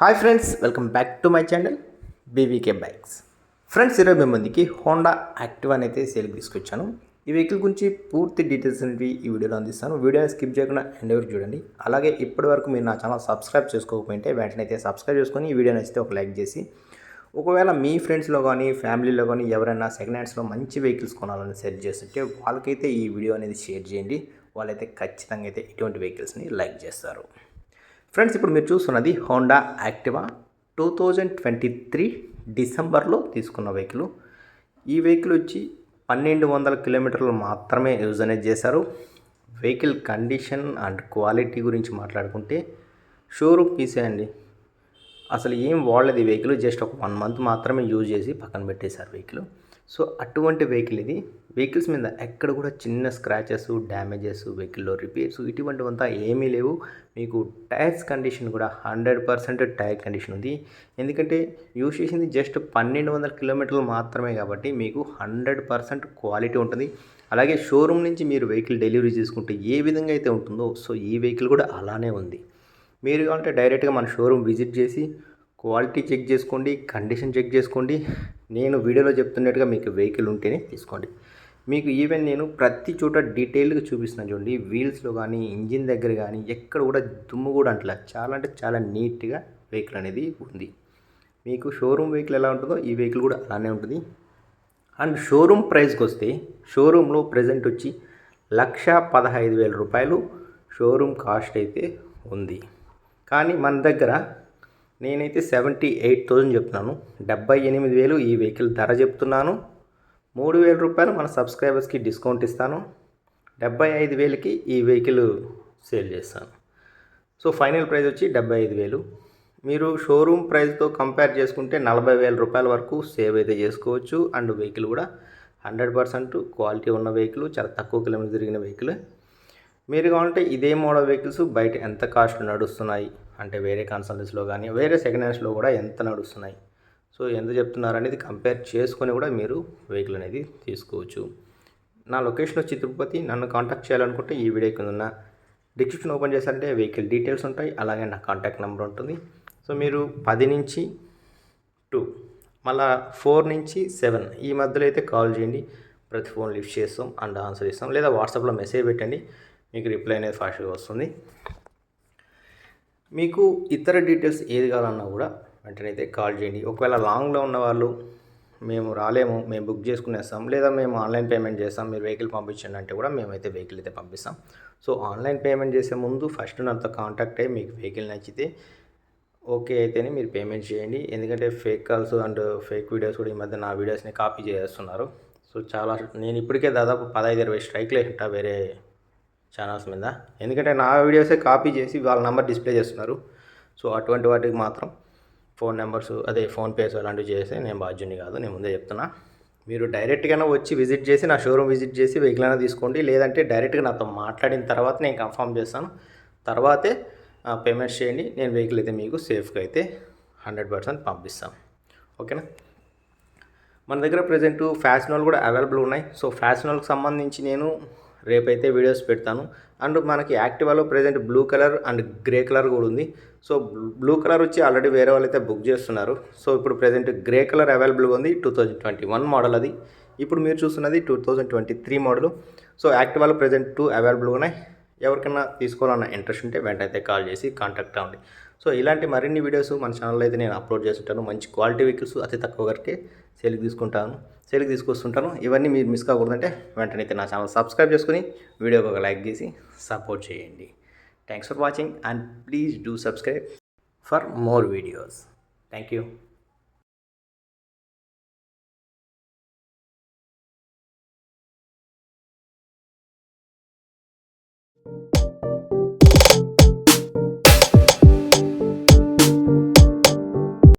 Hi friends welcome back to my channel BVK bikes friends ఈరోజు మందికి Honda active అయితే సేల్కి తీసుకొచ్చాను. ఈ వెహికల్ గురించి పూర్తి డీటెయిల్స్ అనేవి ఈ వీడియోలో అందిస్తాను. వీడియోని స్కిప్ చేయకుండా ఎండ్ వరకు చూడండి. అలాగే ఇప్పటి వరకు మీరు నా ఛానల్ సబ్స్క్రైబ్ చేసుకోకపోతే వెంటనే అయితే సబ్స్క్రైబ్ చేసుకొని ఈ వీడియో నచ్చితే ఒక లైక్ చేసి ఒకవేళ మీ ఫ్రెండ్స్లో కానీ ఫ్యామిలీలో కానీ ఎవరైనా సెకండ్ హ్యాండ్స్లో మంచి వెహికల్స్ కొనాలని సెర్చ్ చేస్తుంటే వాళ్ళకైతే ఈ వీడియో అనేది షేర్ చేయండి. వాళ్ళైతే ఖచ్చితంగా అయితే ఇటువంటి వెహికల్స్ని లైక్ చేస్తారు. ఫ్రెండ్స్ ఇప్పుడు మీరు చూస్తున్నది Honda Activa two thousand twenty three డిసెంబర్లో తీసుకున్న వెహికల్ ఈ వెహికల్ వచ్చి పన్నెండు వందల కిలోమీటర్లు మాత్రమే యూజ్ అనేది చేశారు. వెహికల్ కండిషన్ అండ్ క్వాలిటీ గురించి మాట్లాడుకుంటే షోరూమ్ పీసే అండి అసలు ఏం వాడలేదు ఈ వెహికల్ జస్ట్ ఒక వన్ మంత్ మాత్రమే యూజ్ చేసి పక్కన పెట్టేశారు వెహికల్ సో అటువంటి వెహికల్ ఇది. వెహికల్స్ మీద ఎక్కడ కూడా చిన్న స్క్రాచెస్ డ్యామేజెస్ వెహికల్లో రిపేర్స్ ఇటువంటివంతా ఏమీ లేవు. మీకు టైర్స్ కండిషన్ కూడా హండ్రెడ్ పర్సెంట్ టైర్ కండిషన్ ఉంది. ఎందుకంటే యూజ్ చేసింది జస్ట్ పన్నెండు వందల కిలోమీటర్లు మాత్రమే కాబట్టి మీకు హండ్రెడ్ పర్సెంట్ క్వాలిటీ ఉంటుంది. అలాగే షోరూమ్ నుంచి మీరు వెహికల్ డెలివరీ చేసుకుంటే ఏ విధంగా అయితే ఉంటుందో సో ఈ వెహికల్ కూడా అలానే ఉంది. మీరు కావాలంటే డైరెక్ట్గా మన షోరూమ్ విజిట్ చేసి క్వాలిటీ చెక్ చేసుకోండి కండిషన్ చెక్ చేసుకోండి. నేను వీడియోలో చెప్తున్నట్టుగా మీకు వెహికల్ ఉంటేనే తీసుకోండి. మీకు ఈవెన్ నేను ప్రతి చోట డీటెయిల్గా చూపిస్తున్నాను చూడండి. వీల్స్లో కానీ ఇంజిన్ దగ్గర కానీ ఎక్కడ కూడా దుమ్ము కూడా అంటలే. చాలా అంటే చాలా నీట్గా వెహికల్ అనేది ఉంది. మీకు షోరూమ్ వెహికల్ ఎలా ఉంటుందో ఈ వెహికల్ కూడా అలానే ఉంటుంది. అండ్ షోరూమ్ ప్రైస్కి వస్తే షోరూంలో ప్రజెంట్ వచ్చి లక్ష పదహైదు వేల రూపాయలు షోరూమ్ కాస్ట్ అయితే ఉంది. కానీ మన దగ్గర నేనైతే సెవెంటీ ఎయిట్ థౌజండ్ చెప్తున్నాను. డెబ్బై ఎనిమిది వేలు ఈ వెహికల్ ధర చెప్తున్నాను. మూడు వేల రూపాయలు మన సబ్స్క్రైబర్స్కి డిస్కౌంట్ ఇస్తాను. డెబ్బై ఐదు వేలకి ఈ వెహికల్ సేల్ చేస్తాను. సో ఫైనల్ ప్రైస్ వచ్చి డెబ్బై ఐదు వేలు. మీరు షోరూమ్ ప్రైస్తో కంపేర్ చేసుకుంటే నలభై వేల రూపాయల వరకు సేవ్ అయితే చేసుకోవచ్చు. అండ్ వెహికల్ కూడా హండ్రెడ్ పర్సెంట్ క్వాలిటీ ఉన్న వెహికల్ చాలా తక్కువ కిలోమీటర్ తిరిగిన వెహికల్. మీరు కావాలంటే ఇదే మోడల్ వెహికల్స్ బయట ఎంత కాస్ట్ నడుస్తున్నాయి? అంటే వేరే కన్సల్టెన్సీలో కానీ వేరే సెకండ్ హ్యాండ్స్లో కూడా ఎంత నడుస్తున్నాయి? సో ఎంత చెప్తున్నారు అనేది కంపేర్ చేసుకొని కూడా మీరు వెహికల్ అనేది తీసుకోవచ్చు. నా లొకేషన్ వచ్చి తిరుపతి. నన్ను కాంటాక్ట్ చేయాలనుకుంటే ఈ వీడియో కింద ఉన్న డిస్క్రిప్షన్ ఓపెన్ చేశారంటే వెహికల్ డీటెయిల్స్ ఉంటాయి. అలాగే నా కాంటాక్ట్ నెంబర్ ఉంటుంది. సో మీరు పది నుంచి టూ మళ్ళా ఫోర్ నుంచి సెవెన్ ఈ మధ్యలో అయితే కాల్ చేయండి. ప్రతి ఫోన్ లిఫ్ట్ చేస్తాం. అండ్ ఆన్సర్ ఇస్తాం. లేదా వాట్సాప్లో మెసేజ్ పెట్టండి. మీకు రిప్లై అనేది ఫాస్ట్గా వస్తుంది. మీకు ఇతర డీటెయిల్స్ ఏది కావాలన్నా కూడా వెంటనే అయితే కాల్ చేయండి. ఒకవేళ లాంగ్లో ఉన్న వాళ్ళు మేము రాలేము మేము బుక్ చేసుకునేస్తాం లేదా మేము ఆన్లైన్ పేమెంట్ చేస్తాం మీరు వెహికల్ పంపించండి అంటే కూడా మేమైతే వెహికల్ అయితే పంపిస్తాం. సో ఆన్లైన్ పేమెంట్ చేసే ముందు ఫస్ట్ నాతో కాంటాక్ట్ అయ్యి మీకు వెహికల్ నచ్చితే ఓకే అయితేనే మీరు పేమెంట్ చేయండి. ఎందుకంటే fake calls and fake videos కూడా ఈ మధ్య నా వీడియోస్ని కాపీ చేస్తున్నారు. సో చాలా నేను ఇప్పటికే దాదాపు పదహైదు ఇరవై స్ట్రైక్లు వేసింటా వేరే ఛానల్స్ మీద ఎందుకంటే నా వీడియోసే కాపీ చేసి వాళ్ళ నెంబర్ డిస్ప్లే చేస్తున్నారు. సో అటువంటి వాటికి మాత్రం ఫోన్ నెంబర్స్ అదే ఫోన్పేస్ అలాంటివి చేస్తే నేను బాధ్యుని కాదు నేను ముందే చెప్తున్నా. మీరు డైరెక్ట్గానే వచ్చి విజిట్ చేసి నా షోరూమ్ విజిట్ చేసి వెహికల్ అయినా తీసుకోండి. లేదంటే డైరెక్ట్గా నాతో మాట్లాడిన తర్వాత నేను కన్ఫర్మ్ చేస్తాను. తర్వాతే పేమెంట్ చేయండి. నేను వెహికల్ అయితే మీకు సేఫ్గా అయితే హండ్రెడ్ పర్సెంట్ పంపిస్తాను. ఓకేనా? మన దగ్గర ప్రజెంట్ ఫ్యాషనల్ కూడా అవైలబుల్ ఉన్నాయి. సో ఫ్యాషనల్కి సంబంధించి నేను రేపైతే వీడియోస్ పెడతాను. అండ్ మనకి యాక్టివాలో present blue colour and grey colour కూడా ఉంది. సో బ్లూ కలర్ వచ్చి ఆల్రెడీ వేరే వాళ్ళు అయితే బుక్ చేస్తున్నారు. సో ఇప్పుడు ప్రజెంట్ గ్రే కలర్ అవైలబుల్గా ఉంది. Two thousand twenty one model అది. ఇప్పుడు మీరు చూస్తున్నది two thousand twenty three model so యాక్టివాలో present two అవైలబుల్గా ఉన్నాయి. ఎవరికైనా తీసుకోవాలన్న ఇంట్రెస్ట్ ఉంటే వెంటనే కాల్ చేసి కాంటాక్ట్ అవ్వండి. సో ఇలాంటి మరిన్ని వీడియోస్ మన ఛానల్లో అయితే నేను అప్లోడ్ చేస్తుంటాను మంచి క్వాలిటీ వెహికల్స్ అతి తక్కువ వరకే సేల్కి తీసుకుంటాను. సేల్కి తీసుకొస్తుంటాను. ఇవన్నీ మీరు మిస్ కాకూడదంటే వెంటనే అయితే నా ఛానల్ సబ్స్క్రైబ్ చేసుకుని వీడియోకి ఒక లైక్ చేసి సపోర్ట్ చేయండి. Thanks for watching and please do subscribe for more videos. Thank you. you